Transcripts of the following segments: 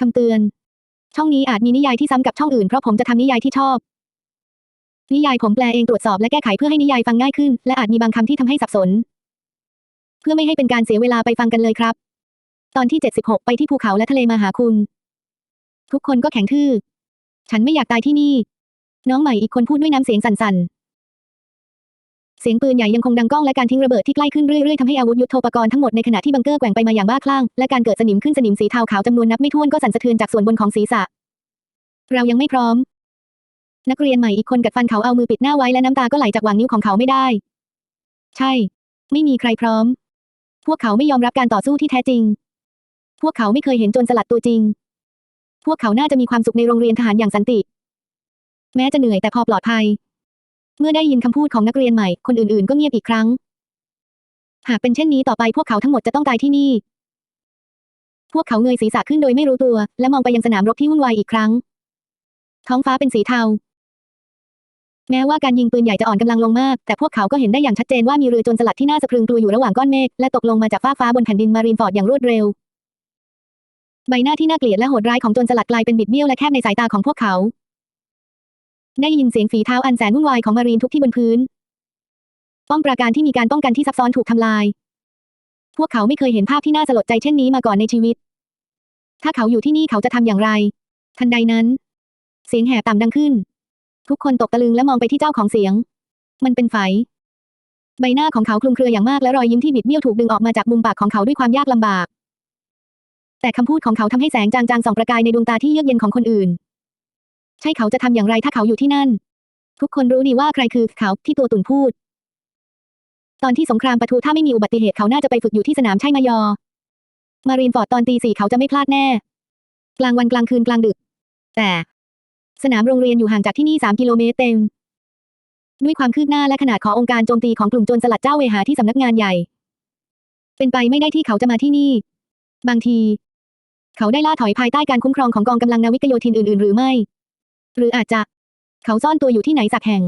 คำเตือน ช่องนี้อาจมีนิยายที่ซ้ำกับช่องอื่นเพราะผมจะทำนิยายที่ชอบ นิยายผมแปลเองตรวจสอบและแก้ไขเพื่อให้นิยายฟังง่ายขึ้น และอาจมีบางคำที่ทำให้สับสน เพื่อไม่ให้เป็นการเสียเวลาไปฟังกันเลยครับ ตอนที่ 76 ไปที่ภูเขาและทะเลมาหาคุณ ทุกคนก็แข็งทื่อ ฉันไม่อยากตายที่นี่ น้องใหม่อีกคนพูดด้วยน้ำเสียงสั่นๆ เสียงปืนใหญ่ยังคงดังก้องและการทิ้งระเบิดที่ใกล้ขึ้นเรื่อยๆทำให้อาวุธยุทโธปกรณ์ทั้งหมดในขณะที่บังเกอร์แกว่งไปมาอย่างบ้าคลั่งและการเกิดสนิมขึ้นสนิมสีเทาขาวจำนวนนับไม่ถ้วนก็สั่นสะเทือนจากส่วนบนของศีรษะ เรายังไม่พร้อม นักเรียนใหม่อีกคนกัดฟันเขาเอามือปิดหน้าไว้และน้ำตาก็ไหลจากหว่างนิ้วของเขาไม่ได้ ใช่ ไม่มีใครพร้อม พวกเขาไม่ยอมรับการต่อสู้ที่แท้จริง พวกเขาไม่เคยเห็นจรสลัดตัวจริง พวกเขาน่าจะมีความสุขในโรงเรียนทหารอย่างสันติ แม้จะเหนื่อยแต่พอปลอดภัย เมื่อได้ยินคำพูดของนักเรียนใหม่ คนอื่นๆ ก็เงียบอีกครั้ง หากเป็นเช่นนี้ต่อไปพวกเขาทั้งหมดจะต้องตายที่นี่ พวกเขาเงยศีรษะขึ้นโดยไม่รู้ตัว และมองไปยังสนามรบที่วุ่นวายอีกครั้ง ท้องฟ้าเป็นสีเทา แม้ว่าการยิงปืนใหญ่จะอ่อนกำลังลงมาก แต่พวกเขาก็เห็นได้อย่างชัดเจนว่ามีเรือโจรสลัดที่น่าสะพรึงกลัวอยู่ระหว่างก้อนเมฆและตกลงมาจากฟ้าฟ้าบนแผ่นดินมารีนฟอร์ดอย่างรวดเร็ว ใบหน้าที่น่าเกลียดและโหดร้ายของโจรสลัดกลายเป็นบิดเบี้ยวและแคบในสายตาของพวกเขา ได้ยินเสียงฝีเท้าอันแสนวุ่นวายของมารีนทุกที่บนพื้น ป้อมปราการที่มีการป้องกันที่ซับซ้อนถูกทำลาย พวกเขาไม่เคยเห็นภาพที่น่าสลดใจเช่นนี้มาก่อนในชีวิต ถ้าเขาอยู่ที่นี่เขาจะทำอย่างไร ทันใดนั้น เสียงแหบต่ำดังขึ้น ทุกคนตกตะลึงและมองไปที่เจ้าของเสียง มันเป็นไฝใบหน้าของเขาคลุมเครืออย่างมากและรอยยิ้มที่บิดเบี้ยวถูกดึงออกมาจากมุมปากของเขาด้วยความยากลำบาก แต่คำพูดของเขาทำให้แสงจางๆส่องประกายในดวงตาที่เยือกเย็นของคนอื่น ใช่เขาจะทำอย่างไรถ้าเขาอยู่ที่นั่น ทุกคนรู้ดีว่าใครคือเขาที่ตัวตุ่นพูด ตอนที่สงครามปะทุถ้าไม่มีอุบัติเหตุเขาน่าจะไปฝึกอยู่ที่สนามใช่มายอ มารีนฟอร์ดตอนตีสี่เขาจะไม่พลาดแน่ กลางวันกลางคืนกลางดึก แต่ สนามโรงเรียนอยู่ห่างจากที่นี่สามกิโลเมตรเต็ม ด้วยความคืบหน้าและขนาดขององค์การโจมตีของกลุ่มโจรสลัดเจ้าเวหาที่สำนักงานใหญ่ เป็นไปไม่ได้ที่เขาจะมาที่นี่ บางที เขาได้ล่าถอยภายใต้การคุ้มครองของกองกำลังนาวิกโยธินอื่น ๆ หรือไม่ หรืออาจจะ เขาซ่อนตัวอยู่ที่ไหนสักแห่ง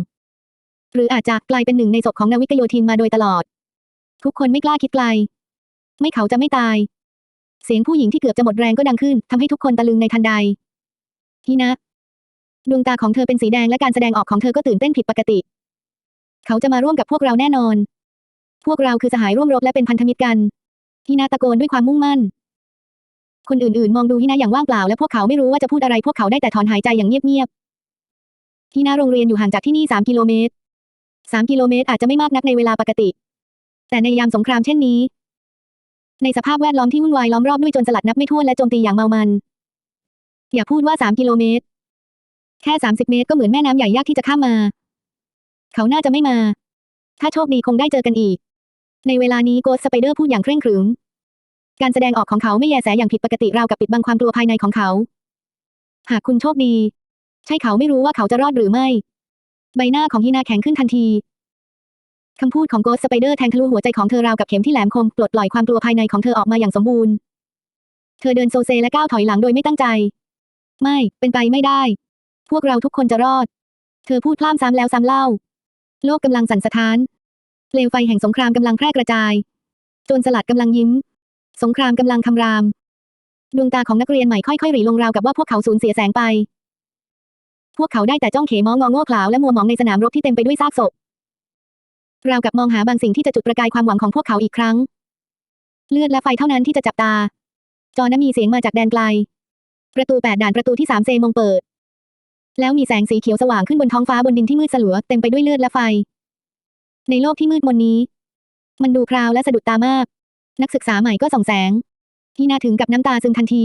หรืออาจจะกลายเป็นหนึ่งในศพของนาวิกโยธินมาโดยตลอด ทุกคนไม่กล้าคิดไกล ไม่เขาจะไม่ตาย เสียงผู้หญิงที่เกือบจะหมดแรงก็ดังขึ้นทำให้ทุกคนตะลึงในทันใดทีนะ ดวงตาของเธอเป็นสีแดงและการแสดงออกของเธอก็ตื่นเต้นผิดปกติ เขาจะมาร่วมกับพวกเราแน่นอน พวกเราคือสหายร่วมรบและเป็นพันธมิตรกันฮินาตะโกนด้วยความมุ่งมั่น คนอื่นๆ มองดูฮินาอย่างว่างเปล่าและพวกเขาไม่รู้ว่าจะพูดอะไรพวกเขาได้แต่ถอนหายใจอย่างเงียบๆฮินาโรงเรียนอยู่ห่างจากที่นี่สามกิโลเมตรสามกิโลเมตรอาจจะไม่มากนักในเวลาปกติ แต่ในยามสงครามเช่นนี้ ในสภาพแวดล้อมที่วุ่นวายล้อมรอบด้วยจรสลัดนับไม่ถ้วนและโจมตีอย่างเมามัน อย่าพูดว่าสามกิโลเมตร แค่สามสิบเมตรก็เหมือนแม่น้ำใหญ่ยากที่จะข้ามมา เขาน่าจะไม่มา ถ้าโชคดีคงได้เจอกันอีก ในเวลานี้โกสสไปเดอร์พูดอย่างเคร่งขรึม การแสดงออกของเขาไม่แยแสอย่างผิดปกติราวกับปิดบังความกลัวภายในของเขา หากคุณโชคดี ใช่เขาไม่รู้ว่าเขาจะรอดหรือไม่ ใบหน้าของฮีนาแข็งขึ้นทันทีคำพูดของโกสสไปเดอร์แทงทะลุหัวใจของเธอราวกับเข็มที่แหลมคมปลดปล่อยความกลัวภายในของเธอออกมาอย่างสมบูรณ์ เธอเดินโซเซและก้าวถอยหลังโดยไม่ตั้งใจ ไม่ เป็นไปไม่ได้ พวกเราทุกคนจะรอด เธอพูดพล่ำซ้ำแล้วซ้ำเล่า โลกกำลังสั่นสะท้านเปลวไฟแห่งสงครามกำลังแพร่กระจาย โจรสลัดกำลังยิ้ม สงครามกำลังคำราม ดวงตาของนักเรียนใหม่ค่อยๆหรีลงราวกับว่าพวกเขาสูญเสียแสงไป พวกเขาได้แต่จ้องเขมองงอโง่เขลาและมัวหมองในสนามรบที่เต็มไปด้วยซากศพราวกับมองหาบางสิ่งที่จะจุดประกายความหวังของพวกเขาอีกครั้ง เลือดและไฟเท่านั้นที่จะจับตา จอนั้นมีเสียงมาจากแดนไกล ประตูแปดด่านประตูที่สามเซมงเปิด แล้วมีแสงสีเขียวสว่างขึ้นบนท้องฟ้าบนดินที่มืดสลัวเต็มไปด้วยเลือดและไฟ ในโลกที่มืดมนนี้ มันดูคราวและสะดุดตามาก นักศึกษาใหม่ก็ส่องแสง ที่น่าถึงกับน้ำตาซึมทันที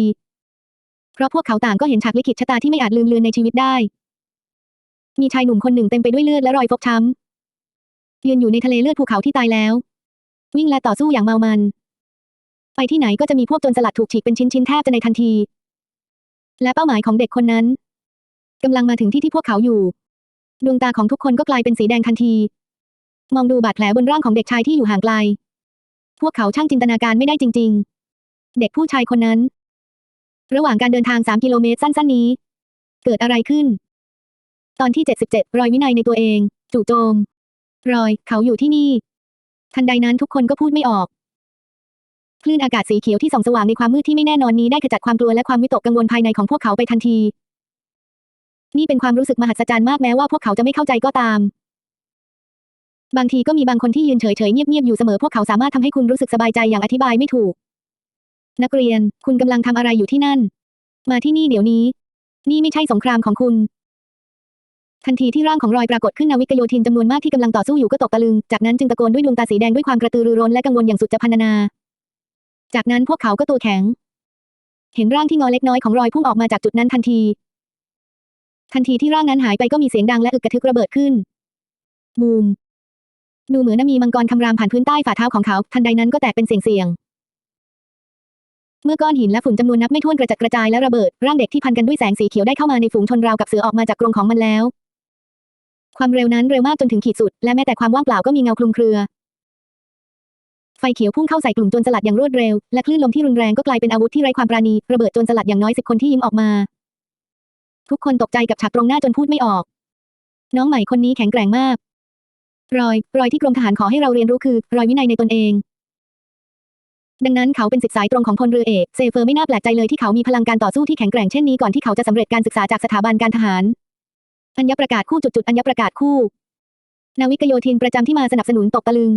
เพราะพวกเขาต่างก็เห็นฉากลิขิตชะตาที่ไม่อาจลืมเลือนในชีวิตได้ มีชายหนุ่มคนหนึ่งเต็มไปด้วยเลือดและรอยฟกช้ำยืนอยู่ในทะเลเลือดภูเขาที่ตายแล้ว วิ่งและต่อสู้อย่างเมามัน ไปที่ไหนก็จะมีพวกโจรสลัดถูกฉีกเป็นชิ้นๆแทบจะในทันที และเป้าหมายของเด็กคนนั้นกำลังมาถึงที่ที่พวกเขาอยู่ ดวงตาของทุกคนก็กลายเป็นสีแดงทันที มองดูบาดแผลบนร่างของเด็กชายที่อยู่ห่างไกล พวกเขาช่างจินตนาการไม่ได้จริง ๆ เด็กผู้ชายคนนั้น ระหว่างการเดินทางสามกิโลเมตรสั้น ๆ นี้ เกิดอะไรขึ้น ตอนที่เจ็ดสิบเจ็ดรอยวินัยในตัวเอง จู่โจม รอย เขาอยู่ที่นี่ ทันใดนั้นทุกคนก็พูดไม่ออก คลื่นอากาศสีเขียวที่ส่องสว่างในความมืดที่ไม่แน่นอนนี้ได้ขจัดความกลัวและความวิตกกังวลภายในของพวกเขาไปทันที นี่เป็นความรู้สึกมหัศจรรย์มากแม้ว่าพวกเขาจะไม่เข้าใจก็ตาม บางทีก็มีบางคนที่ยืนเฉยๆเงียบๆอยู่เสมอพวกเขาสามารถทำให้คุณรู้สึกสบายใจอย่างอธิบายไม่ถูก นักเรียน คุณกำลังทำอะไรอยู่ที่นั่น มาที่นี่เดี๋ยวนี้ นี่ไม่ใช่สงครามของคุณ ทันทีที่ร่างของรอยปรากฏขึ้นนาวิกโยธินจำนวนมากที่กำลังต่อสู้อยู่ก็ตกตะลึง จากนั้นจึงตะโกนด้วยดวงตาสีแดงด้วยความกระตือรือร้นและกังวลอย่างสุดจะพรรณนา จากนั้นพวกเขาก็ตัวแข็ง เห็นร่างที่งอเล็กน้อยของรอยพุ่งออกมาจากจุดนั้นทันที ทันทีที่ร่างนั้นหายไปก็มีเสียงดังและอึกกระทึกระเบิดขึ้นบูม ดูเหมือนมีมังกรคำรามผ่านพื้นใต้ฝ่าเท้าของเขา ทันใดนั้นก็แตกเป็นเสียงๆ เมื่อก้อนหินและฝุ่นจำนวนนับไม่ถ้วนกระจัดกระจายและระเบิด ร่างเด็กที่พันกันด้วยแสงสีเขียวได้เข้ามาในฝูงชนราวกับเสือออกมาจากกรงของมันแล้ว ความเร็วนั้นเร็วมากจนถึงขีดสุด และแม้แต่ความว่างเปล่าก็มีเงาคลุมเครือ ไฟเขียวพุ่งเข้าใส่กลุ่มจรสลัดอย่างรวดเร็ว และคลื่นลมที่รุนแรงก็กลายเป็นอาวุธที่ไร้ความปราณี ระเบิดจรสลัดอย่างน้อยสิบคนที่ยิ้มออกมา ทุกคนตกใจกับฉากตรงหน้าจนพูดไม่ออก น้องใหม่คนนี้แข็งแกร่งมาก รอย รอยที่กรมทหารขอให้เราเรียนรู้คือ รอยวินัยในตนเอง ดังนั้นเขาเป็นสิทธิสายตรงของพลเรือเอกเซเฟอร์ไม่น่าแปลกใจเลยที่เขามีพลังการต่อสู้ที่แข็งแกร่งเช่นนี้ก่อนที่เขาจะสำเร็จการศึกษาจากสถาบันการทหาร อัญญประกาศคู่จุดจุดอัญญประกาศคู่ นาวิกโยธินประจำที่มาสนับสนุนตกตะลึง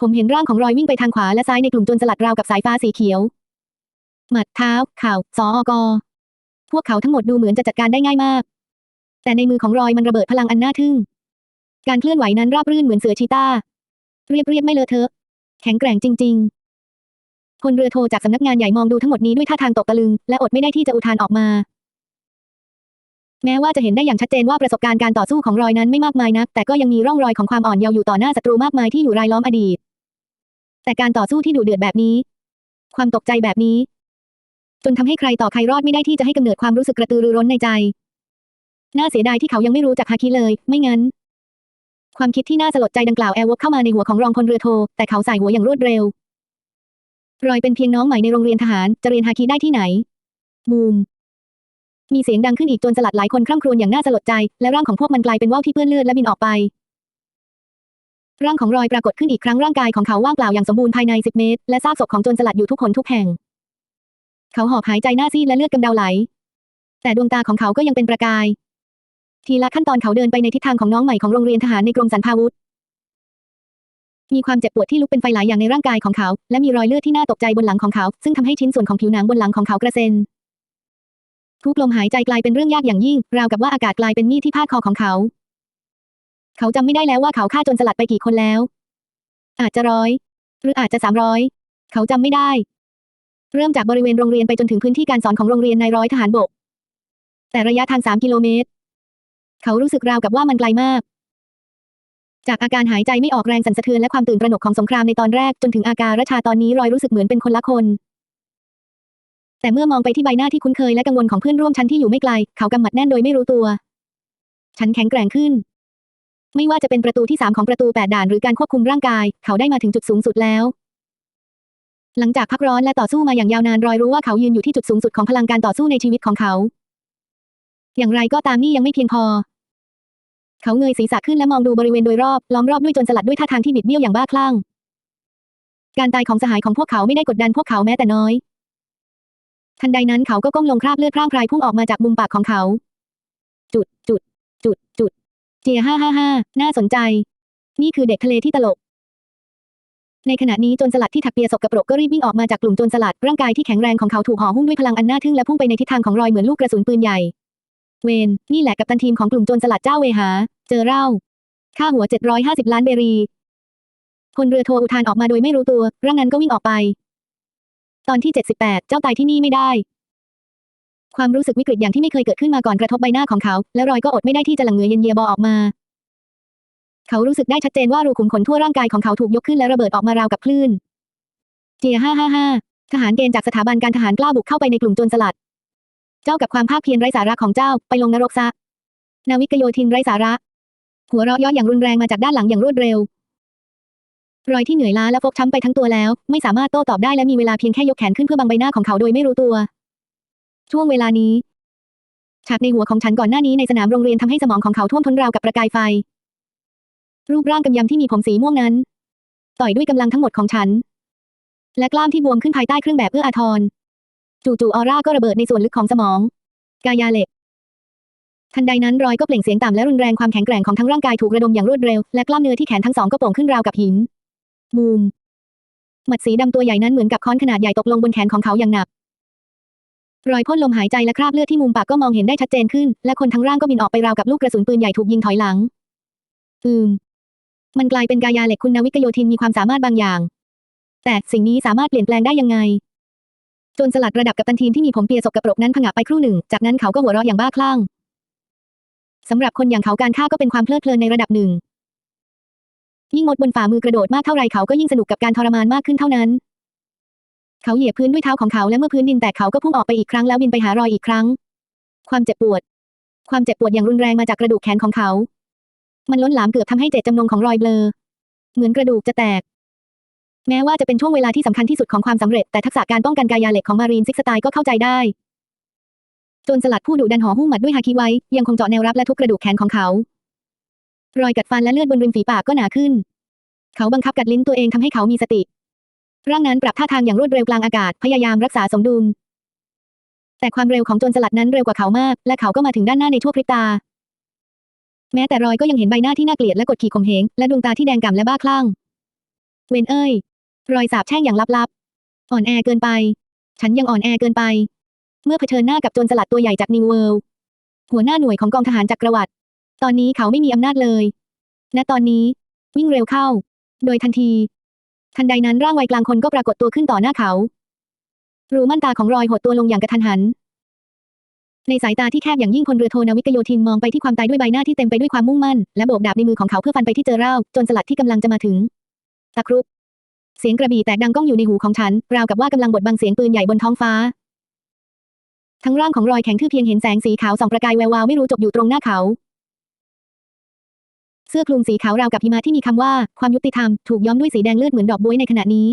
ผมเห็นร่างของรอยวิ่งไปทางขวาและซ้ายในกลุ่มจรสลัดราวกับสายฟ้าสีเขียว หมัดเท้าเข่าสออกพวกเขาทั้งหมดดูเหมือนจะจัดการได้ง่ายมาก แต่ในมือของรอยมันระเบิดพลังอันน่าทึ่ง การเคลื่อนไหวนั้นราบรื่นเหมือนเสือชีตาเรียบเรียบไม่เลอะเทอะ แข็งแกร่งจริง ๆ พลเรือโทจากสำนักงานใหญ่มองดูทั้งหมดนี้ด้วยท่าทางตกตะลึง และอดไม่ได้ที่จะอุทานออกมา แม้ว่าจะเห็นได้อย่างชัดเจนว่าประสบการณ์การต่อสู้ของรอยนั้นไม่มากมายนัก แต่ก็ยังมีร่องรอยของความอ่อนเยาว์อยู่ต่อหน้าศัตรูมากมายที่อยู่รายล้อมอดีต แต่การต่อสู้ที่ดุเดือดแบบนี้ ความตกใจแบบนี้ จนทำให้ใครต่อใครรอดไม่ได้ที่จะให้กำเนิดความรู้สึกกระตือรือร้นในใจ น่าเสียดายที่เขายังไม่รู้จักฮาคิเลย ไม่งั้น ความคิดที่น่าสลดใจดังกล่าวแอร์วกเข้ามาในหัวของรองพลเรือโท แต่เขาใส่หัวอย่างรวดเร็ว รอยเป็นเพียงน้องใหม่ในโรงเรียนทหารจะเรียนฮาคิได้ที่ไหน บูม มีเสียงดังขึ้นอีกจนสลัดหลายคนคร่ำครวญอย่างน่าสลดใจ และร่างของพวกมันกลายเป็นว่าวที่เปื้อนเลือดและบินออกไป ร่างของรอยปรากฏขึ้นอีกครั้งร่างกายของเขาว่างเปล่าอย่างสมบูรณ์ภายในสิบเมตร และซากศพของโจรสลัดอยู่ทุกคนทุกแห่ง เขาหอบหายใจหน้าซีดและเลือดกำเดาไหล แต่ดวงตาของเขาก็ยังเป็นประกาย ทีละขั้นตอนเขาเดินไปในทิศทางของน้องใหม่ของโรงเรียนทหารในกรมสรรพาวุธ มีความเจ็บปวดที่ลุกเป็นไฟหลายอย่างในร่างกายของเขา และมีรอยเลือดที่น่าตกใจบนหลังของเขา ซึ่งทำให้ชิ้นส่วนของผิวหนังบนหลังของเขากระเซ็น ทุกลมหายใจกลายเป็นเรื่องยากอย่างยิ่ง ราวกับว่าอากาศกลายเป็นมีดที่พาดคอของเขา เขาจำไม่ได้แล้วว่าเขาฆ่าจรสลัดไปกี่คนแล้ว อาจจะร้อย หรืออาจจะสามร้อย เขาจำไม่ได้ เริ่มจากบริเวณโรงเรียนไปจนถึงพื้นที่การสอนของโรงเรียนนายร้อยทหารบก แต่ระยะทางสามกิโลเมตร เขารู้สึกราวกับว่ามันไกลมาก จากอาการหายใจไม่ออกแรงสั่นสะเทือนและความตื่นตระหนกของสงครามในตอนแรกจนถึงอาการระชาตอนนี้รอยรู้สึกเหมือนเป็นคนละคน แต่เมื่อมองไปที่ใบหน้าที่คุ้นเคยและกังวลของเพื่อนร่วมชั้นที่อยู่ไม่ไกล เขากำหมัดแน่นโดยไม่รู้ตัว ฉันแข็งแกร่งขึ้น ไม่ว่าจะเป็นประตูที่สามของประตูแปดด่านหรือการควบคุมร่างกาย เขาได้มาถึงจุดสูงสุดแล้วหลังจากพักร้อนและต่อสู้มาอย่างยาวนานรอยรู้ว่าเขายืนอยู่ที่จุดสูงสุดของพลังการต่อสู้ในชีวิตของเขา อย่างไรก็ตามนี่ยังไม่เพียงพอ เขาเงยศีรษะขึ้นและมองดูบริเวณโดยรอบล้อมรอบด้วยจรสลัดด้วยท่าทางที่บิดเบี้ยวอย่างบ้าคลั่ง การตายของสหายของพวกเขาไม่ได้กดดันพวกเขาแม้แต่น้อย ทันใดนั้นเขาก็ก้มลงคราบเลือดพร่างพรายพุ่งออกมาจากมุมปากของเขา จุดจุด จุดจุดเจียห้าห้าห้าน่าสนใจ นี่คือเด็กทะเลที่ตลก ในขณะนี้จรสลัดที่ถักเปียศกกระปรกก็รีบวิ่งออกมาจากกลุ่มจรสลัดร่างกายที่แข็งแรงของเขาถูกห่อหุ้มด้วยพลังอันน่าทึ่งและพุ่งไปในทิศทางของรอยเหมือนลูกกระสุนปืนใหญ่ เวน นี่แหละกับตันทีมของกลุ่มโจรสลัดเจ้าเวหา เจอเล่า ค่าหัว 750 ล้านเบรี พลเรือโทอุทานออกมาโดยไม่รู้ตัว ร่างนั้นก็วิ่งออกไป ตอนที่ 78 เจ้าตายที่นี่ไม่ได้ ความรู้สึกวิกฤตอย่างที่ไม่เคยเกิดขึ้นมาก่อนกระทบใบหน้าของเขา และรอยก็อดไม่ได้ที่จะหลังเหงื่อเย็นเยียบอออกมา เขารู้สึกได้ชัดเจนว่ารูขุมขนทั่วร่างกายของเขาถูกยกขึ้นและระเบิดออกมาราวกับคลื่น เจียห้าห้าห้าทหารเกณฑ์จากสถาบันการทหารกล้าบุกเข้าไปในกลุ่มโจรสลัด เจ้ากับความภาคเพียรไร้สาระของเจ้าไปลงนรกซะ นาวิกโยธินไร้สาระ หัวเราะย้ออย่างรุนแรงมาจากด้านหลังอย่างรวดเร็ว รอยที่เหนื่อยล้าและฟกช้ำไปทั้งตัวแล้ว ไม่สามารถโต้ตอบได้และมีเวลาเพียงแค่ยกแขนขึ้นเพื่อบังใบหน้าของเขาโดยไม่รู้ตัว ช่วงเวลานี้ ฉากในหัวของฉันก่อนหน้านี้ในสนามโรงเรียนทำให้สมองของเขาท่วมท้นราวกับประกายไฟ รูปร่างกำยำที่มีผมสีม่วงนั้น ต่อยด้วยกำลังทั้งหมดของฉัน และกล้ามที่บวมขึ้นภายใต้เครื่องแบบเอื้ออาทร จู่ๆออร่าก็ระเบิดในส่วนลึกของสมอง กายาเหล็ก ทันใดนั้นรอยก็เปล่งเสียงต่ำและรุนแรงความแข็งแกร่งของทั้งร่างกายถูกระดมอย่างรวดเร็ว และกล้ามเนื้อที่แขนทั้งสองก็โป่งขึ้นราวกับหิน บูม หมัดสีดำตัวใหญ่นั้นเหมือนกับค้อนขนาดใหญ่ตกลงบนแขนของเขาอย่างหนัก รอยพ่นลมหายใจและคราบเลือดที่มุมปากก็มองเห็นได้ชัดเจนขึ้น และคนทั้งร่างก็บินออกไปราวกับลูกกระสุนปืนใหญ่ถูกยิงถอยหลัง อืม มันกลายเป็นกายาเหล็กคุณนวิกโยธินมีความสามารถบางอย่าง แต่สิ่งนี้สามารถเปลี่ยนแปลงได้ยังไง จนสลัดระดับกับตันทีมที่มีผมเปียสกปรกนั้นผงะไปครู่หนึ่ง จากนั้นเขาก็หัวเราะอย่างบ้าคลั่งสำหรับคนอย่างเขาการฆ่าก็เป็นความเพลิดเพลินในระดับหนึ่ง ยิ่งมดบนฝ่ามือกระโดดมากเท่าไรเขาก็ยิ่งสนุกกับการทรมานมากขึ้นเท่านั้น เขาเหยียบพื้นด้วยเท้าของเขาและเมื่อพื้นดินแตกเขาก็พุ่งออกไปอีกครั้งแล้วบินไปหารอยอีกครั้ง ความเจ็บปวด ความเจ็บปวดอย่างรุนแรงมาจากกระดูกแขนของเขา มันล้นหลามเกือบทำให้เจตจำนงของรอยเบลอ เหมือนกระดูกจะแตก แม้ว่าจะเป็นช่วงเวลาที่สำคัญที่สุดของความสำเร็จ แต่ทักษะการป้องกันกายาเหล็กของมารีนซิกสไตล์ก็เข้าใจได้จนสลัดผู้ดุดันห่อหุ้มหมัดด้วยฮาคิไว้ ยังคงเจาะแนวรับและทุบกระดูกแขนของเขา รอยกัดฟันและเลือดบนริมฝีปากก็หนาขึ้น เขาบังคับกัดลิ้นตัวเองทำให้เขามีสติ ร่างนั้นปรับท่าทางอย่างรวดเร็วกลางอากาศ พยายามรักษาสมดุล แต่ความเร็วของโจรสลัดนั้นเร็วกว่าเขามาก และเขาก็มาถึงด้านหน้าในชั่วพริบตา แม้แต่รอยก็ยังเห็นใบหน้าที่น่าเกลียดและกดขี่ข่มเหงและดวงตาที่แดงก่ำและบ้าคลั่ง เวนเอ้ย รอยสาบแช่งอย่างลับๆ อ่อนแอเกินไป ฉันยังอ่อนแอเกินไป เมื่อเผชิญหน้ากับโจรสลัดตัวใหญ่จากนิวเวิลด์หัวหน้าหน่วยของกองทหารจักรวรรดิตอนนี้เขาไม่มีอำนาจเลย ณ ตอนนี้ วิ่งเร็วเข้า โดยทันที ทันใดนั้นร่างวัยกลางคนก็ปรากฏตัวขึ้นต่อหน้าเขา รูม่านตาของรอยหดตัวลงอย่างกระทันหัน ในสายตาที่แคบอย่างยิ่งพลเรือโทนาวิกโยธินมองไปที่ความตายด้วยใบหน้าที่เต็มไปด้วยความมุ่งมั่น และโบกดาบในมือของเขาเพื่อฟันไปที่เจอเร่าจนสลัดที่กำลังจะมาถึง ตะครุบ เสียงกระบี่แตกดังก้องอยู่ในหูของฉัน ราวกับว่ากำลังบดบังเสียงปืนใหญ่บนท้องฟ้า ทั้งร่างของรอยแข็งทื่อเพียงเห็นแสงสีขาวส่องประกายแวววาวไม่รู้จบอยู่ตรงหน้าเขา เสื้อคลุมสีขาวราวกับหิมะที่มีคำว่า ความยุติธรรมถูกย้อมด้วยสีแดงเลือดเหมือนดอกบ๊วยในขณะนี้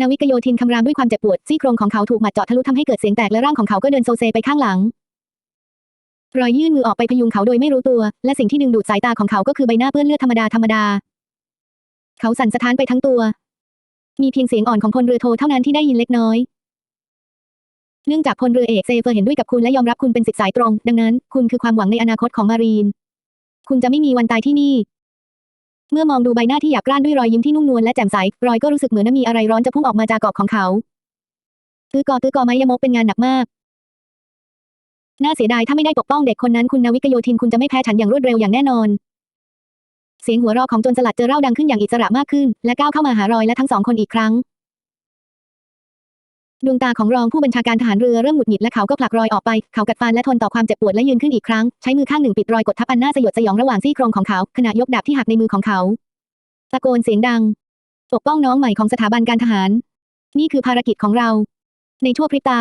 นาวิกโยธินคำรามด้วยความเจ็บปวดซี่โครงของเขาถูกหมัดเจาะทะลุทำให้เกิดเสียงแตกและร่างของเขาก็เดินโซเซไปข้างหลังรอยยื่นมือออกไปพยุงเขาโดยไม่รู้ตัว และสิ่งที่ดึงดูดสายตาของเขาก็คือใบหน้าเปื้อนเลือดธรรมดาธรรมดา เขาสั่นสะท้านไปทั้งตัว มีเพียงเสียงอ่อนของพลเรือโทเท่านั้นที่ได้ยินเล็กน้อย เนื่องจากพลเรือเอกเซเฟอร์เห็นด้วยกับคุณและยอมรับคุณเป็นสิทธิสายตรง ดังนั้น คุณคือความหวังในอนาคตของมารีน คุณจะไม่มีวันตายที่นี่ เมื่อมองดูใบหน้าที่หยาบกร้านด้วยรอยยิ้มที่นุ่มนวลและแจ่มใส รอยก็รู้สึกเหมือนมีอะไรร้อนจะพุ่งออกมาจากกอกของเขาตื้อกอตื้อกอไม้ยมกเป็นงานหนักมากน่าเสียดายถ้าไม่ได้ปกป้องเด็กคนนั้นคุณนาวิกโยธินคุณจะไม่แพ้ฉันอย่างรวดเร็วอย่างแน่นอน เสียงหัวเราะของโจรสลัดเจอเร่าดังขึ้นอย่างอิสระมากขึ้น และก้าวเข้ามาหารอยและทั้งสองคนอีกครั้ง ดวงตาของรองผู้บัญชาการทหารเรือเริ่มหงุดหงิดและเขาก็ผลักรอยออกไป เขากัดฟันและทนต่อความเจ็บปวดและยืนขึ้นอีกครั้ง ใช้มือข้างหนึ่งปิดรอยกดทับอันน่าสยดสยองระหว่างซี่โครงของเขาขณะยกดาบที่หักในมือของเขา ตะโกนเสียงดัง ปกป้องน้องใหม่ของสถาบันการทหาร นี่คือภารกิจของเรา ในทั่วพริบตา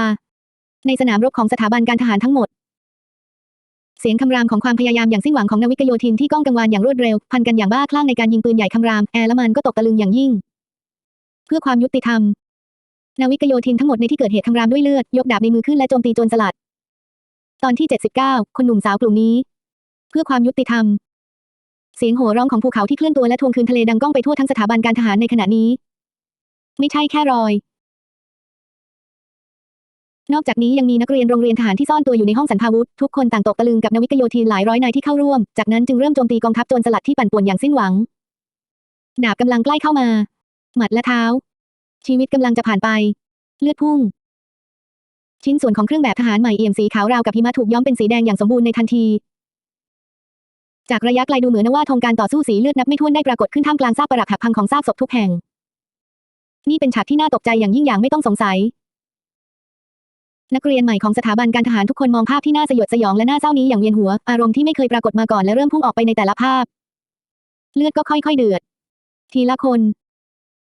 ในสนามรบของสถาบันการทหารทั้งหมด เสียงคำรามของความพยายามอย่างสิ้นหวังของนาวิกโยธินที่ก้องกังวานอย่างรวดเร็ว พันกันอย่างบ้าคลั่งในการยิงปืนใหญ่คำราม แอร์ละมันก็ตกตะลึงอย่างยิ่ง เพื่อความยุติธรรม นาวิกโยธินทั้งหมดในที่เกิดเหตุคำรามด้วยเลือด ยกดาบในมือขึ้นและโจมตีโจรสลัด ตอนที่ 79 คนหนุ่มสาวกลุ่มนี้ เพื่อความยุติธรรม เสียงโห่ร้องของภูเขาที่เคลื่อนตัวและทวงคืนทะเลดังก้องไปทั่วทั้งสถาบันการทหารในขณะนี้ ไม่ใช่แค่รอย นอกจากนี้ยังมีนักเรียนโรงเรียนทหารที่ซ่อนตัวอยู่ในห้องสันพาวุธ ทุกคนต่างตกตะลึงกับนวิกโยธินหลายร้อยนายที่เข้าร่วม จากนั้นจึงเริ่มโจมตีกองทัพโจรสลัดที่ปั่นป่วนอย่างสิ้นหวัง ดาบกำลังใกล้เข้ามา หมัดและเท้า ชีวิตกำลังจะผ่านไป เลือดพุ่ง ชิ้นส่วนของเครื่องแบบทหารใหม่เอี่ยมสีขาวราวกับหิมะถูกย้อมเป็นสีแดงอย่างสมบูรณ์ในทันที จากระยะไกลดูเหมือนว่าธงการต่อสู้สีเลือดนับไม่ถ้วนได้ปรากฏขึ้นท่ามกลางซากปรักหักพังของซากศพทุกแห่ง นี่เป็นฉากที่น่าตกใจอย่างยิ่งอย่างไม่ต้องสงสัย นักเรียนใหม่ของสถาบันการทหารทุกคนมองภาพที่น่าสยดสยองและน่าเศร้านี้อย่างเวียนหัว อารมณ์ที่ไม่เคยปรากฏมาก่อนและเริ่มพุ่งออกไปในแต่ละภาพ เลือดก็ค่อยๆเดือด ทีละคน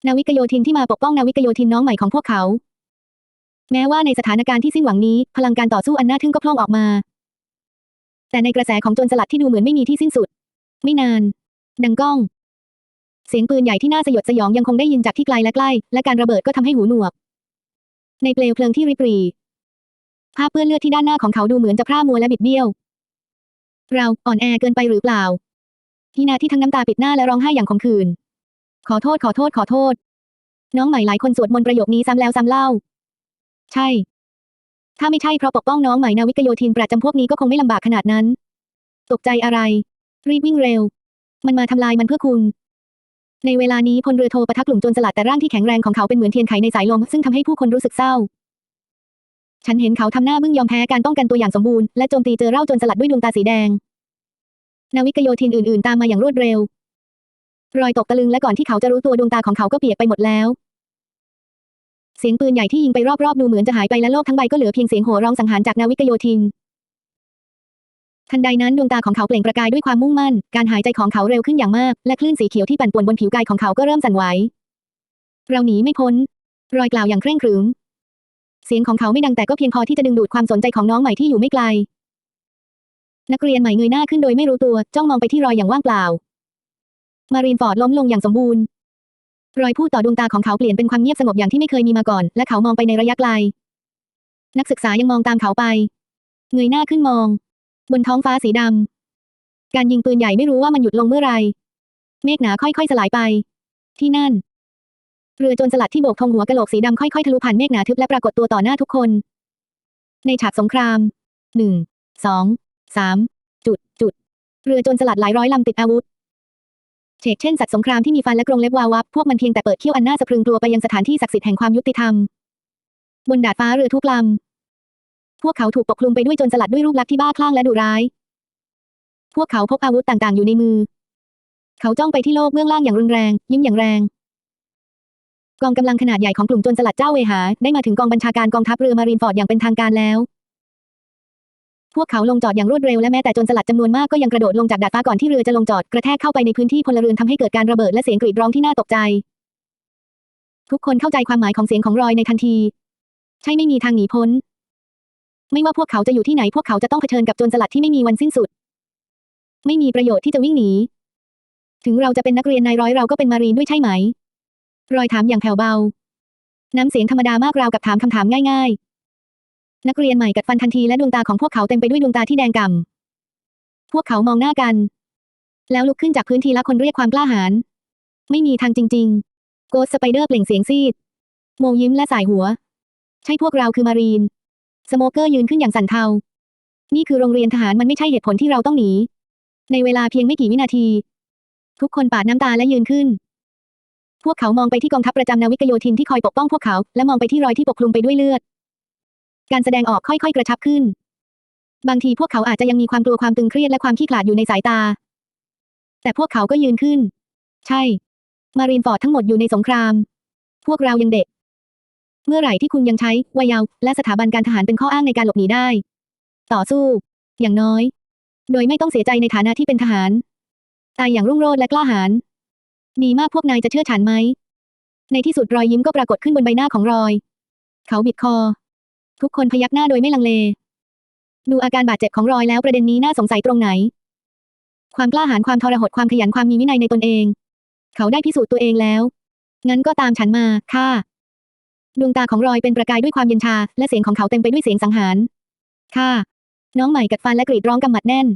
นาวิกโยธินที่มาปกป้องนาวิกโยธินน้องใหม่ของพวกเขา แม้ว่าในสถานการณ์ที่สิ้นหวังนี้ พลังการต่อสู้อันน่าทึ่งก็พล่องออกมา แต่ในกระแสของโจรสลัดที่ดูเหมือนไม่มีที่สิ้นสุด ไม่นาน ดังก้อง เสียงปืนใหญ่ที่น่าสยดสยองยังคงได้ยินจากที่ไกลและใกล้ และการระเบิดก็ทำให้หูหนวก ในเปลวเพลิงที่ริบหรี่ ภาพเปื้อนเลือดที่ด้านหน้าของเขาดูเหมือนจะพร่ามัวและบิดเบี้ยว เราอ่อนแอเกินไปหรือเปล่าทีนาที่ทั้งน้ำตาปิดหน้าและร้องไห้อย่างขมขื่นขอโทษขอโทษขอโทษ น้องใหม่หลายคนสวดมนต์ประโยคนี้ซ้ำแล้วซ้ำเล่า ใช่ ถ้าไม่ใช่เพราะปกป้องน้องใหม่นาวิกโยธินประจำพวกนี้ก็คงไม่ลำบากขนาดนั้น ตกใจอะไร รีบวิ่งเร็ว มันมาทำลายมันเพื่อคุณ ในเวลานี้พลเรือโทประทักกลุ่มโจรสลัดแต่ร่างที่แข็งแรงของเขาเป็นเหมือนเทียนไขในสายลม ซึ่งทำให้ผู้คนรู้สึกเศร้า ฉันเห็นเขาทำหน้าบึ้งยอมแพ้การป้องกันตัวอย่างสมบูรณ์และโจมตีเจอเร่าจรสลัดด้วยดวงตาสีแดง นาวิกโยธินอื่นๆ ตามมาอย่างรวดเร็ว รอยตกตะลึงและก่อนที่เขาจะรู้ตัวดวงตาของเขาก็เปียกไปหมดแล้ว เสียงปืนใหญ่ที่ยิงไปรอบๆดูเหมือนจะหายไปและโลกทั้งใบก็เหลือเพียงเสียงโห่ร้องสังหารจากนาวิกโยธิน ทันใดนั้นดวงตาของเขาเปล่งประกายด้วยความมุ่งมั่น การหายใจของเขาเร็วขึ้นอย่างมาก และคลื่นสีเขียวที่ปั่นป่วนบนผิวกายของเขาก็เริ่มสั่นไหว เราหนีไม่พ้น รอยกล่าวอย่างเคร่งครึม เสียงของเขาไม่ดังแต่ก็เพียงพอที่จะดึงดูดความสนใจของน้องใหม่ที่อยู่ไม่ไกล นักเรียนใหม่เงยหน้าขึ้นโดยไม่รู้ตัว จ้องมองไปที่รอยอย่างว่างเปล่า มารีนฟอร์ดล้มลงอย่างสมบูรณ์ รอยพูดต่อดวงตาของเขาเปลี่ยนเป็นความเงียบสงบอย่างที่ไม่เคยมีมาก่อน และเขามองไปในระยะไกล นักศึกษายังมองตามเขาไป เงยหน้าขึ้นมอง บนท้องฟ้าสีดำการยิงปืนใหญ่ไม่รู้ว่ามันหยุดลงเมื่อไหรเมฆหนาค่อยๆสลายไป ที่นั่น เรือโจรสลัดที่โบกธงหัวกะโหลกสีดำค่อยๆทะลุผ่านเมฆหนาทึบและปรากฏตัวต่อหน้าทุกคน ในฉากสงครามหนึ่งสองสามจุดจุดเรือโจรสลัดหลายร้อยลำติดอาวุธเฉกเช่นสัตว์สงครามที่มีฟันและกรงเล็บวาววับพวกมันเพียงแต่เปิดเขี้ยวอันน่าสะพรึงกลัวไปยังสถานที่ศักดิ์สิทธิ์แห่งความยุติธรรม บนดาดฟ้าเรือทุกลำพวกเขาถูกปกคลุมไปด้วยโจรสลัดด้วยรูปลักษณ์ที่บ้าคลั่งและดุร้าย พวกเขาพกอาวุธต่างๆ อยู่ในมือ เขาจ้องไปที่โลกเบื้องล่างอย่างรุนแรง ยิ้มอย่างแรง กองกำลังขนาดใหญ่ของกลุ่มโจรสลัดเจ้าเวหา ได้มาถึงกองบัญชาการกองทัพเรือมารีนฟอร์ดอย่างเป็นทางการแล้ว พวกเขาลงจอดอย่างรวดเร็วและแม้แต่โจรสลัดจำนวนมากก็ยังกระโดดลงจากดาดฟ้าก่อนที่เรือจะลงจอดกระแทกเข้าไปในพื้นที่พลเรือนทำให้เกิดการระเบิดและเสียงกรีดร้องที่น่าตกใจ ทุกคนเข้าใจความหมายของเสียงของรอยในทันที ใช่ไม่มีทางหนีพ้น ไม่ว่าพวกเขาจะอยู่ที่ไหนพวกเขาจะต้องเผชิญกับโจรสลัดที่ไม่มีวันสิ้นสุด ไม่มีประโยชน์ที่จะวิ่งหนี ถึงเราจะเป็นนักเรียนนายร้อยเราก็เป็นมารีนด้วยใช่ไหม รอยถามอย่างแผ่วเบา น้ำเสียงธรรมดามากราวกับถามคำถามง่ายๆ นักเรียนใหม่กัดฟันทันทีและดวงตาของพวกเขาเต็มไปด้วยดวงตาที่แดงก่ำ พวกเขามองหน้ากัน แล้วลุกขึ้นจากพื้นทีละคนเรียกความกล้าหาญ ไม่มีทางจริง ๆ โกสสไปเดอร์เปล่งเสียงซีด โมยิ้มและสายหัว ใช่พวกเราคือมารีน สโมเกอร์ยืนขึ้นอย่างสั่นเทา นี่คือโรงเรียนทหารมันไม่ใช่เหตุผลที่เราต้องหนี ในเวลาเพียงไม่กี่วินาที ทุกคนปาดน้ำตาและยืนขึ้น พวกเขามองไปที่กองทัพประจำนาวิกโยธินที่คอยปกป้องพวกเขา และมองไปที่รอยที่ปกคลุมไปด้วยเลือด การแสดงออกค่อยๆ กระชับขึ้น บางทีพวกเขาอาจจะยังมีความกลัวความตึงเครียดและความขี้ขลาดอยู่ในสายตา แต่พวกเขาก็ยืนขึ้น ใช่ มารีนฟอร์ดทั้งหมดอยู่ในสงคราม พวกเรายังเด็ก เมื่อไหร่ที่คุณยังใช้วัยเยาว์และสถาบันการทหารเป็นข้ออ้างในการหลบหนีได้ ต่อสู้ อย่างน้อย โดยไม่ต้องเสียใจในฐานะที่เป็นทหารตายอย่างรุ่งโรจน์และกล้าหาญ ดีมากพวกนายจะเชื่อฉันไหม ในที่สุดรอยยิ้มก็ปรากฏขึ้นบนใบหน้าของรอย เขาบิดคอ ทุกคนพยักหน้าโดยไม่ลังเล ดูอาการบาดเจ็บของรอยแล้วประเด็นนี้น่าสงสัยตรงไหน ความกล้าหาญความทรหดความขยันความมีวินัยในตนเอง เขาได้พิสูจน์ตัวเองแล้ว งั้นก็ตามฉันมาค่ะดวงตาของรอยเป็นประกายด้วยความเย็นชา และเสียงของเขาเต็มไปด้วยเสียงสังหาร ค่ะ น้องใหม่กัดฟันและกรีดร้องกำหมัดแน่น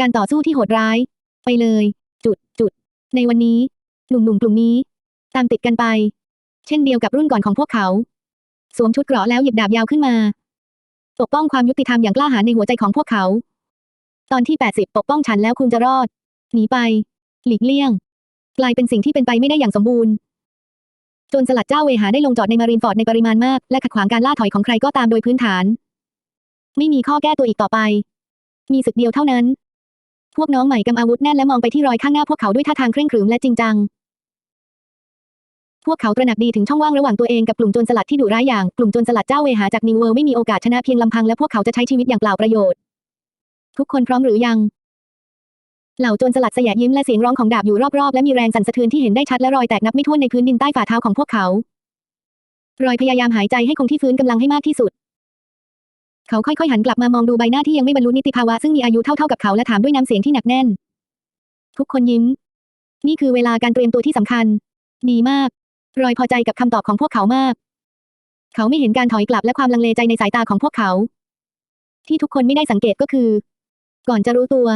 การต่อสู้ที่โหดร้าย ไปเลย จุดจุด ในวันนี้ หนุ่มๆกลุ่มนี้ ตามติดกันไป เช่นเดียวกับรุ่นก่อนของพวกเขา สวมชุดเกราะแล้วหยิบดาบยาวขึ้นมา ปกป้องความยุติธรรมอย่างกล้าหาญในหัวใจของพวกเขา ตอนที่80ปกป้องฉันแล้วคุณจะรอด หนีไป หลีกเลี่ยง กลายเป็นสิ่งที่เป็นไปไม่ได้อย่างสมบูรณ์จรสลัดเจ้าเวหาได้ลงจอดในมารีนฟอร์ดในปริมาณมาก และขัดขวางการล่าถอยของใครก็ตามโดยพื้นฐาน ไม่มีข้อแก้ตัวอีกต่อไป มีศึกเดียวเท่านั้น พวกน้องใหม่กำอาวุธแน่นและมองไปที่รอยข้างหน้าพวกเขาด้วยท่าทางเคร่งขรึมและจริงจัง พวกเขาตระหนักดีถึงช่องว่างระหว่างตัวเองกับกลุ่มโจรสลัดที่ดุร้ายอย่างกลุ่มโจรสลัดเจ้าเวหาจากนิวเวิร์ไม่มีโอกาสชนะเพียงลำพังและพวกเขาจะใช้ชีวิตอย่างเปล่าประโยชน์ ทุกคนพร้อมหรือยัง เหล่าโจรสลัดเสยะยิ้มและเสียงร้องของดาบอยู่รอบๆและมีแรงสั่นสะเทือนที่เห็นได้ชัดและรอยแตกนับไม่ถ้วนในพื้นดินใต้ฝ่าเท้าของพวกเขา รอยพยายามหายใจให้คงที่ฟื้นกำลังให้มากที่สุด เขาค่อยๆหันกลับมามองดูใบหน้าที่ยังไม่บรรลุนิติภาวะซึ่งมีอายุเท่าๆกับเขาและถามด้วยน้ำเสียงที่หนักแน่น ทุกคนยิ้ม นี่คือเวลาการเตรียมตัวที่สำคัญ ดีมาก รอยพอใจกับคำตอบของพวกเขามาก เขาไม่เห็นการถอยกลับและความลังเลใจในสายตาของพวกเขา ที่ทุกคนไม่ได้สังเกตก็คือ ก่อนจะรู้ตัว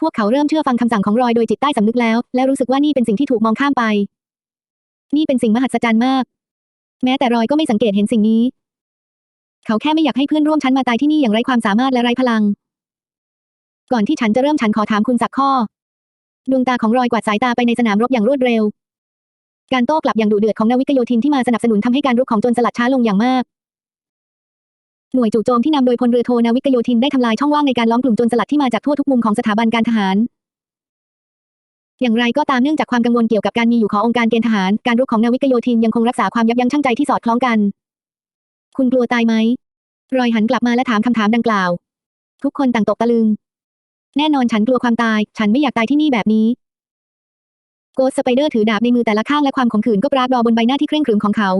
พวกเขาเริ่มเชื่อฟังคำสั่งของรอยโดยจิตใต้สำนึกแล้ว และรู้สึกว่านี่เป็นสิ่งที่ถูกมองข้ามไป นี่เป็นสิ่งมหัศจรรย์มาก แม้แต่รอยก็ไม่สังเกตเห็นสิ่งนี้ เขาแค่ไม่อยากให้เพื่อนร่วมชั้นมาตายที่นี่อย่างไร้ความสามารถและไร้พลัง ก่อนที่ฉันจะเริ่มฉันขอถามคุณสักข้อดวงตาของรอยกวาดสายตาไปในสนามรบอย่างรวดเร็ว การโต้กลับอย่างดุเดือดของนาวิกโยธินที่มาสนับสนุนทำให้การรุกของโจรสลัดช้าลงอย่างมาก หน่วยจู่โจมที่นำโดยพลเรือโทนาวิกโยธินได้ทำลายช่องว่างในการล้อมกลุ่มโจรสลัดที่มาจากทั่วทุกมุมของสถาบันการทหาร อย่างไรก็ตามเนื่องจากความกังวลเกี่ยวกับการมีอยู่ขององค์การเกณฑ์ทหาร การรุกของนาวิกโยธินยังคงรักษาความยับยั้งชั่งใจที่สอดคล้องกัน คุณกลัวตายไหมรอยหันกลับมาและถามคำถามดังกล่าว ทุกคนต่างตกตะลึง แน่นอนฉันกลัวความตาย ฉันไม่อยากตายที่นี่แบบนี้ โกสสไปเดอร์ถือดาบในมือแต่ละข้างและความขมขื่นก็ปรากฏบนใบหน้าที่เคร่งขรึมของเขา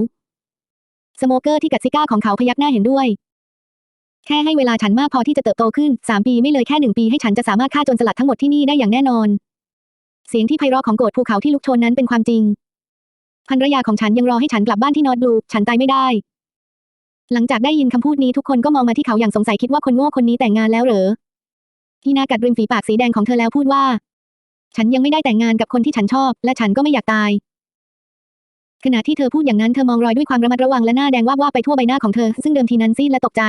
สโมเกอร์ที่กัดซิก้าของเขาพยักหน้าเห็นด้วย แค่ให้เวลาฉันมากพอที่จะเติบโตขึ้นสามปีไม่เลยแค่หนึ่งปีให้ฉันจะสามารถฆ่าโจรสลัดทั้งหมดที่นี่ได้อย่างแน่นอน เสียงที่ไพเราะของโกดภูเขาที่ลุกโชนนั้นเป็นความจริงภรรยาของฉันยังรอให้ฉันกลับบ้านที่นอร์ดบลูฉันตายไม่ได้ หลังจากได้ยินคำพูดนี้ทุกคนก็มองมาที่เขาอย่างสงสัยคิดว่าคนโง่คนนี้แต่งงานแล้วเหรอทีนากัดริมฝีปากสีแดงของเธอแล้วพูดว่า ฉันยังไม่ได้แต่งงานกับคนที่ฉันชอบ และฉันก็ไม่อยากตาย ขณะที่เธอพูดอย่างนั้นเธอมองรอยด้วยความระมัดระวังและหน้าแดงว่าบว่าไปทั่วใบหน้าของเธอ ซึ่งเดิมทีนั้นซีดและตกใจ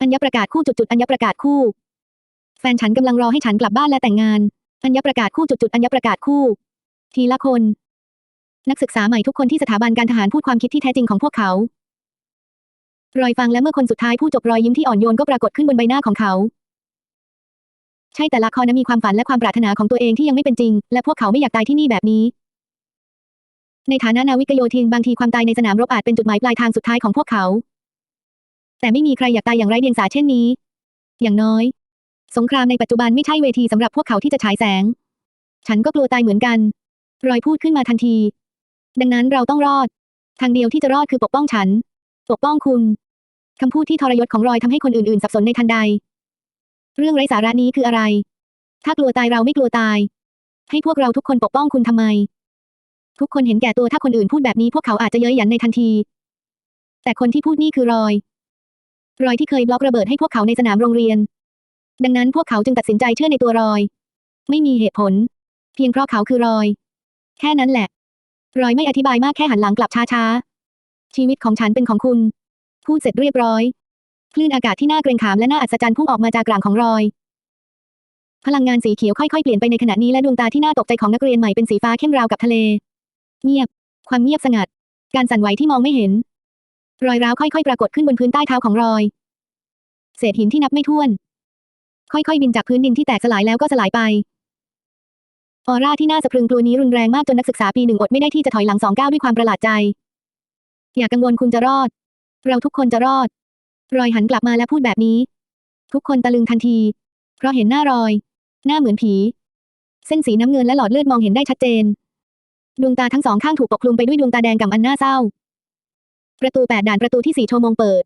อัญญประกาศคู่จุดๆอัญญประกาศคู่ แฟนฉันกำลังรอให้ฉันกลับบ้านและแต่งงาน อัญญประกาศคู่จุดๆอัญญประกาศคู่ ทีละคน นักศึกษาใหม่ทุกคนที่สถาบันการทหารพูดความคิดที่แท้จริงของพวกเขารอยฟังและเมื่อคนสุดท้ายผู้จบรอยยิ้มที่อ่อนโยนก็ปรากฏขึ้นบนใบหน้าของเขา ใช่แต่ละคนนั้นมีความฝันและความปรารถนาของตัวเองที่ยังไม่เป็นจริง และพวกเขาไม่อยากตายที่นี่แบบนี้ ในฐานะนาวิกโยธินบางทีความตายในสนามรบอาจเป็นจุดหมายปลายทางสุดท้ายของพวกเขา แต่ไม่มีใครอยากตายอย่างไร้เดียงสาเช่นนี้ อย่างน้อย สงครามในปัจจุบันไม่ใช่เวทีสำหรับพวกเขาที่จะฉายแสง ฉันก็กลัวตายเหมือนกันรอยพูดขึ้นมาทันที ดังนั้นเราต้องรอด ทางเดียวที่จะรอดคือปกป้องฉัน ปกป้องคุณคำพูดที่ทรยศของรอยทำให้คนอื่นๆ สับสนในทันใด เรื่องไร้สาระนี้คืออะไร ถ้ากลัวตายเราไม่กลัวตาย ให้พวกเราทุกคนปกป้องคุณทำไม ทุกคนเห็นแก่ตัวถ้าคนอื่นพูดแบบนี้พวกเขาอาจจะเย้ยหยันในทันที แต่คนที่พูดนี่คือรอย รอยที่เคยบล็อกระเบิดให้พวกเขาในสนามโรงเรียน ดังนั้นพวกเขาจึงตัดสินใจเชื่อในตัวรอย ไม่มีเหตุผล เพียงเพราะเขาคือรอย แค่นั้นแหละ รอยไม่อธิบายมากแค่หันหลังกลับช้าๆชีวิตของฉันเป็นของคุณ พูดเสร็จเรียบร้อย ลื่นอากาศที่น่าเกรงขามและน่าอัศจรรย์พุ่งออกมาจากกลางของรอย พลังงานสีเขียวค่อยๆเปลี่ยนไปในขณะนี้และดวงตาที่น่าตกใจของนักเรียนใหม่เป็นสีฟ้าเข้มราวกับทะเล เงียบ ความเงียบสงัด การสั่นไหวที่มองไม่เห็น รอยร้าวค่อยๆ ปรากฏขึ้นบนพื้นใต้เท้าของรอย เศษหินที่นับไม่ถ้วน ค่อยๆ บินจากพื้นดินที่แตกสลายแล้วก็สลายไปออร่าที่น่าสะพรึงกลัวนี้รุนแรงมากจนนักศึกษาปีหนึ่งอดไม่ได้ที่จะถอยหลังสองก้าวด้วยความประหลาดใจ อย่ากังวลคุณจะรอด เราทุกคนจะรอด รอยหันกลับมาและพูดแบบนี้ ทุกคนตะลึงทันที เพราะเห็นหน้ารอย หน้าเหมือนผี เส้นสีน้ำเงินและหลอดเลือดมองเห็นได้ชัดเจน ดวงตาทั้งสองข้างถูกปกคลุมไปด้วยดวงตาแดงก่ำอันน่าเศร้า ประตูแปดด่านประตูที่สี่โชว์โมงเปิด